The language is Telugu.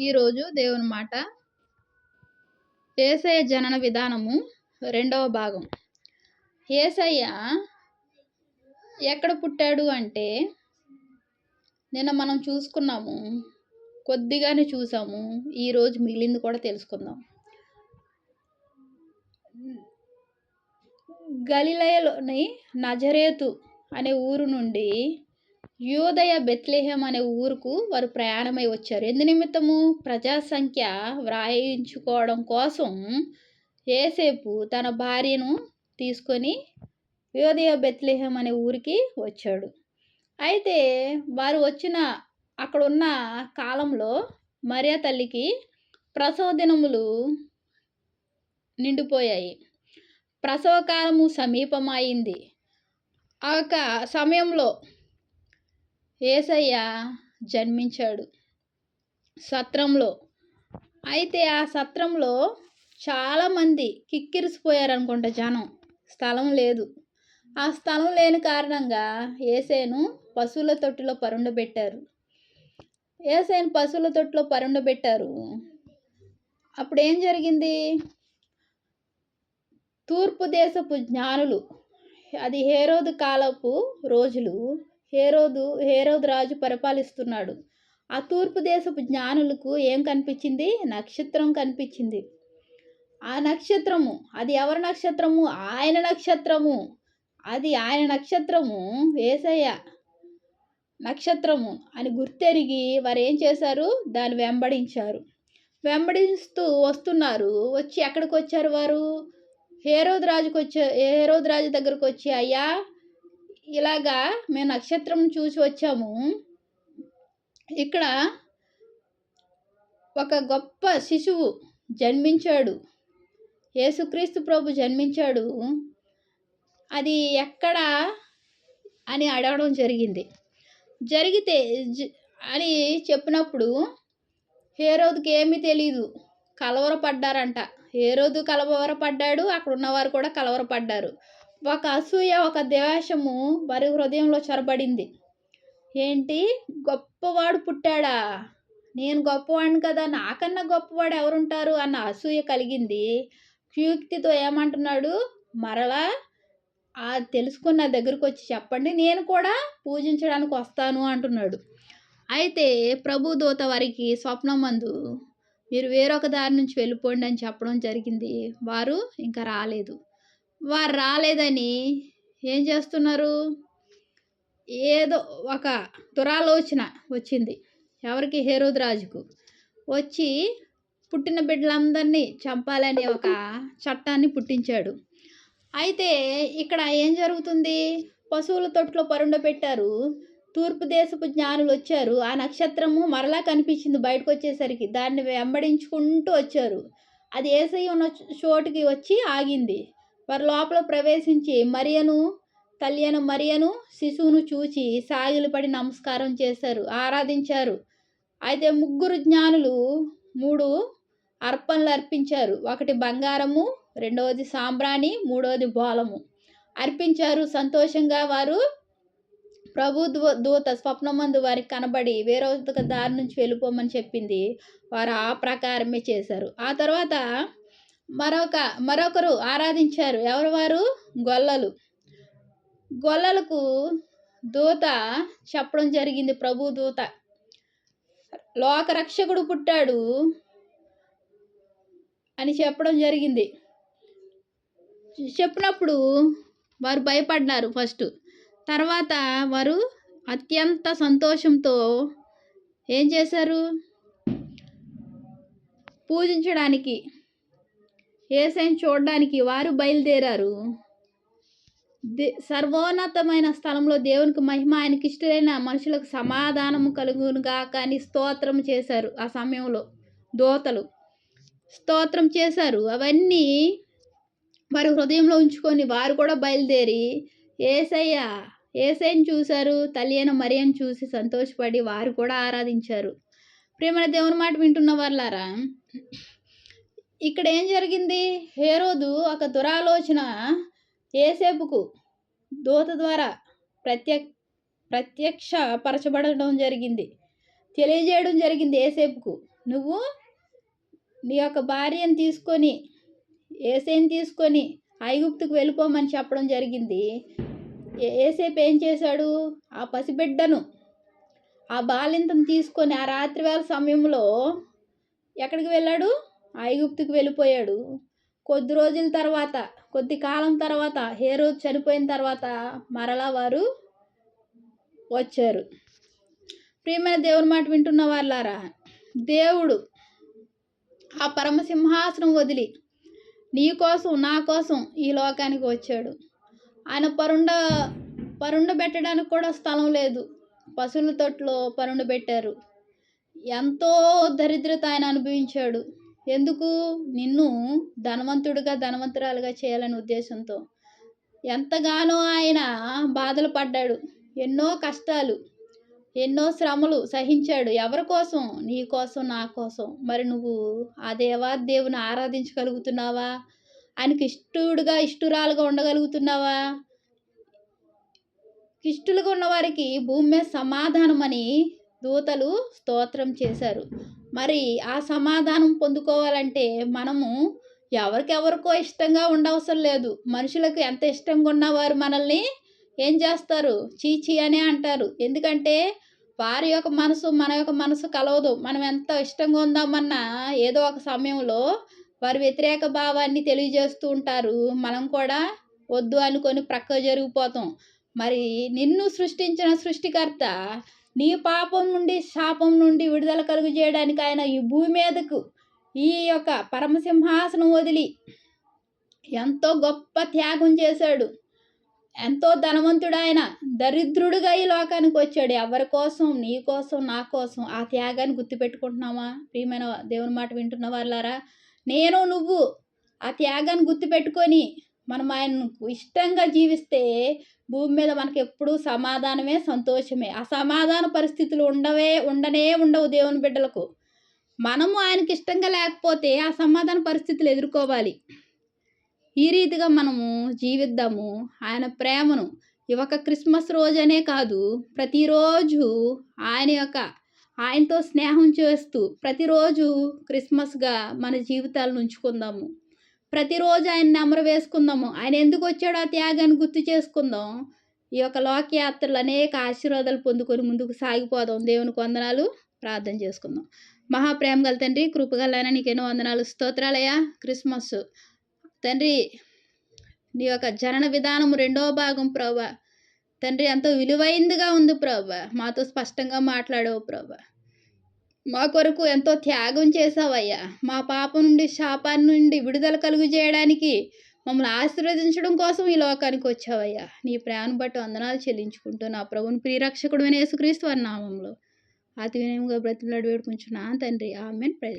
ఈరోజు దేవుని మాట ఏసయ్య జనన విధానము రెండవ భాగం. ఏసయ్య ఎక్కడ పుట్టాడు అంటే నిన్న మనం చూసుకున్నాము కొద్దిగానే చూసాము ఈరోజు మిగిలింది కూడా తెలుసుకుందాం. గలిలయలోని నజరేతు అనే ఊరు నుండి యోదయ బెత్లేహం అనే ఊరుకు వారు ప్రయాణమై వచ్చారు. ఎందు నిమిత్తము ప్రజా సంఖ్య వ్రాయించుకోవడం కోసం ఏసేపు తన భార్యను తీసుకొని యోదయ బెత్లేహం అనే ఊరికి వచ్చాడు. అయితే వారు వచ్చిన అక్కడ ఉన్న కాలంలో మరియా తల్లికి ప్రసవ దినములు నిండిపోయాయి. ప్రసవ కాలము సమీపమైంది ఆ యొక్క సమయంలో ఏసయ్య జన్మించాడు సత్రంలో. అయితే ఆ సత్రంలో చాలామంది కిక్కిరిసిపోయారనుకుంటా జనం. స్థలం లేదు. ఆ స్థలం లేని కారణంగా ఏసేను పశువుల తొట్టిలో పరుండబెట్టారు. ఏసేను పశువుల తొట్టిలో పరుండబెట్టారు. అప్పుడు ఏం జరిగింది? తూర్పు దేశపు జ్ఞానులు అది హేరోదు కాలపు రోజులు హేరోదు హేరోదు రాజు పరిపాలిస్తున్నాడు. ఆ తూర్పు దేశపు జ్ఞానులకు ఏం కనిపించింది? నక్షత్రం కనిపించింది. ఆ నక్షత్రము అది ఎవరి నక్షత్రము? ఆయన నక్షత్రము. అది ఆయన నక్షత్రము వేసయ్య నక్షత్రము అని గుర్తెరిగి వారు ఏం చేశారు? దాన్ని వెంబడించారు. వెంబడిస్తూ వస్తున్నారు. వచ్చి ఎక్కడికి వచ్చారు వారు? హేరోద్ రాజుకి వచ్చే హేరోద్ రాజు దగ్గరకు వచ్చి అయ్యా ఇలాగా మేము నక్షత్రం చూసి వచ్చాము. ఇక్కడ ఒక గొప్ప శిశువు జన్మించాడు. యేసుక్రీస్తు ప్రభు జన్మించాడు. అది ఎక్కడ అని అడగడం జరిగింది. జరిగితే అని చెప్పినప్పుడు హేరోదుకి ఏమీ తెలీదు. కలవరపడ్డారంట. హేరోదు కలవరపడ్డాడు అక్కడ ఉన్నవారు కూడా కలవరపడ్డారు. ఒక అసూయ ఒక ద్వేషము వారి హృదయంలో చొరబడింది. ఏంటి? గొప్పవాడు పుట్టాడా? నేను గొప్పవాడిని కదా నాకన్నా గొప్పవాడు ఎవరుంటారు అన్న అసూయ కలిగింది. క్యూక్తితో ఏమంటున్నాడు? మరలా ఆ తెలుసుకున్న దగ్గరకు వచ్చి చెప్పండి నేను కూడా పూజించడానికి వస్తాను అంటున్నాడు. అయితే ప్రభు దూత వారికి స్వప్నం మందు మీరు వేరొక దారి నుంచి వెళ్ళిపోండి అని చెప్పడం జరిగింది. వారు ఇంకా రాలేదు. వారు రాలేదని ఏం చేస్తున్నారు? ఏదో ఒక దురాలోచన వచ్చింది. ఎవరికి? హేరోద్ రాజుకు. వచ్చి పుట్టిన బిడ్డలందరినీ చంపాలని ఒక చట్టాన్ని పుట్టించాడు. అయితే ఇక్కడ ఏం జరుగుతుంది? పశువుల తొట్లో పరుండ పెట్టారు. తూర్పు దేశపు జ్ఞానులు వచ్చారు. ఆ నక్షత్రము మరలా కనిపించింది బయటకు వచ్చేసరికి. దాన్ని వెంబడించుకుంటూ వచ్చారు. అది ఏసై ఉన్న చోటుకి వచ్చి ఆగింది. వారి లోపల ప్రవేశించి మరియను తల్లియను మరియను శిశువును చూచి సాగిలపడి నమస్కారం చేశారు ఆరాధించారు. అయితే ముగ్గురు జ్ఞానులు మూడు అర్పణలు అర్పించారు. ఒకటి బంగారము రెండవది సాంబ్రాణి మూడవది బోలము. అర్పించారు. సంతోషంగా వారు ప్రభు దూత స్వప్నమందు వారికి కనబడి వేరొక దారి నుంచి వెళ్ళిపోమని చెప్పింది. వారు ఆ ప్రకారమే చేశారు. ఆ తర్వాత మరొక మరొకరు ఆరాధించారు. ఎవరు వారు? గొల్లలు. గొల్లలకు దూత చెప్పడం జరిగింది. ప్రభు దూత. లోకరక్షకుడు పుట్టాడు అని చెప్పడం జరిగింది. చెప్పినప్పుడు వారు భయపడ్డారు ఫస్ట్. తర్వాత వారు అత్యంత సంతోషంతో ఏం చేశారు? పూజించడానికి ఏసైని చూడడానికి వారు బయలుదేరారు. దే సర్వోన్నతమైన స్థలంలో దేవునికి మహిమ ఆయనకి ఇష్టమైన మనుషులకు సమాధానము కలుగునుగా కానీ స్తోత్రం చేశారు ఆ సమయంలో దోతలు. స్తోత్రం చేశారు. అవన్నీ వారి హృదయంలో ఉంచుకొని వారు కూడా బయలుదేరి ఏసయ్య ఏసైని చూశారు. తల్లి అయిన మరియని చూసి సంతోషపడి వారు కూడా ఆరాధించారు. ప్రేమ దేవుని మాట వింటున్న వాళ్ళారా ఇక్కడ ఏం జరిగింది? హేరోదు ఒక దురాలోచన ఏసేపుకు దూత ద్వారా ప్రత్యక్ ప్రత్యక్ష పరచబడడం జరిగింది. తెలియజేయడం జరిగింది ఏసేపుకు. నువ్వు నీ యొక్క భార్యను తీసుకొని ఏసేని తీసుకొని ఐగుప్తుకు వెళ్ళిపోమని చెప్పడం జరిగింది. ఏసేపు ఏం చేశాడు? ఆ పసిబిడ్డను ఆ బాలింతను తీసుకొని ఆ రాత్రివేళ సమయంలో ఎక్కడికి వెళ్ళాడు? ఐగుప్తుకు వెళ్ళిపోయాడు. కొద్ది రోజుల తర్వాత కొద్ది కాలం తర్వాత హేరోదు చనిపోయిన తర్వాత మరలా వారు వచ్చారు. ప్రియమైన దేవుని మాట వింటున్న వాళ్ళారా దేవుడు ఆ పరమసింహాసనం వదిలి నీ కోసం నా కోసం ఈ లోకానికి వచ్చాడు. ఆయన పరుండ పరుండ పెట్టడానికి కూడా స్థలం లేదు. పశువుల తొట్లో పరుండ పెట్టారు ఎంతో దరిద్రత ఆయన అనుభవించాడు. ఎందుకు? నిన్ను ధనవంతుడిగా ధనవంతురాలుగా చేయాలనే ఉద్దేశంతో. ఎంతగానో ఆయన బాధలు పడ్డాడు. ఎన్నో కష్టాలు ఎన్నో శ్రమలు సహించాడు. ఎవరి కోసం? నీ కోసం నా కోసం. మరి నువ్వు ఆ దేవా దేవుని ఆరాధించగలుగుతున్నావా? ఆయనకి ఇష్టడుగా ఇష్టురాలుగా ఉండగలుగుతున్నావా? ఇష్టలుగా ఉన్నవారికి భూమి మీద సమాధానం అని దూతలు స్తోత్రం చేశారు. మరి ఆ సమాధానం పొందుకోవాలంటే మనము ఎవరికెవరికో ఇష్టంగా ఉండవసరం లేదు. మనుషులకు ఎంత ఇష్టంగా ఉన్నా వారు మనల్ని ఏం చేస్తారు? చీచి అనే అంటారు. ఎందుకంటే వారి యొక్క మనసు మన యొక్క మనసు కలవదు. మనం ఎంత ఇష్టంగా ఉందామన్నా ఏదో ఒక సమయంలో వారి వ్యతిరేక భావాన్ని తెలియజేస్తూ ఉంటారు. మనం కూడా వద్దు అనుకొని ప్రక్క జరిగిపోతాం. మరి నిన్ను సృష్టించిన సృష్టికర్త నీ పాపం నుండి శాపం నుండి విడుదల కలుగు చేయడానికి ఆయన ఈ భూమి మీదకు ఈ యొక్క పరమసింహాసనం వదిలి ఎంతో గొప్ప త్యాగం చేశాడు. ఎంతో ధనవంతుడు ఆయన దరిద్రుడుగా ఈ లోకానికి వచ్చాడు. ఎవరి కోసం? నీ కోసం నా కోసం ఆ త్యాగాన్ని గుర్తుపెట్టుకుంటున్నావా? ప్రియమైన దేవుని మాట వింటున్న వాళ్ళారా నేను నువ్వు ఆ త్యాగాన్ని గుర్తుపెట్టుకొని మనం ఆయనకు ఇష్టంగా జీవిస్తే భూమి మీద మనకి ఎప్పుడూ సమాధానమే సంతోషమే. అసమాధాన పరిస్థితులు ఉండవే ఉండనే ఉండవు దేవుని బిడ్డలకు. మనము ఆయనకి ఇష్టంగా లేకపోతే ఆ సమాధాన పరిస్థితులు ఎదుర్కోవాలి. ఈ రీతిగా మనము జీవిద్దాము. ఆయన ప్రేమను ఈ యొక్క క్రిస్మస్ రోజనే కాదు ప్రతిరోజు ఆయన యొక్క ఆయనతో స్నేహం చేస్తూ ప్రతిరోజు క్రిస్మస్గా మన జీవితాలను ఉంచుకుందాము. ప్రతిరోజు ఆయన నెమరు వేసుకుందాము. ఆయన ఎందుకు వచ్చాడో ఆ త్యాగాన్ని గుర్తు చేసుకుందాం. ఈ యొక్క లోకయాత్రలు అనేక ఆశీర్వాదాలు పొందుకొని ముందుకు సాగిపోదాం. దేవునికి వందనాలు. ప్రార్థన చేసుకుందాం. మహాప్రేమ గల తండ్రి కృపగలైన నీకు ఎన్నో వందనాలు. స్తోత్రాలయ్యా. క్రిస్మస్. తండ్రి నీ యొక్క జనన విధానం రెండో భాగం ప్రభా. తండ్రి ఎంతో విలువైందిగా ఉంది ప్రభా. మాతో స్పష్టంగా మాట్లాడావు ప్రభా. మా కొరకు ఎంతో త్యాగం చేసావయ్యా మా పాపం నుండి శాపాన్ని నుండి విడుదల కలుగు చేయడానికి మమ్మల్ని ఆశీర్వదించడం కోసం ఈ లోకానికి వచ్చావయ్యా. నీ ప్రేమను బట్టి వందనాలు చెల్లించుకుంటూ నా ప్రభుని ప్రియరక్షకుడు యేసుక్రీస్తు అన్నామంలో నామంలో అతి వినయంగా బ్రతిమలాడి వేడుకుంటున్నా తండ్రి. ఆమెన్. ప్రజలు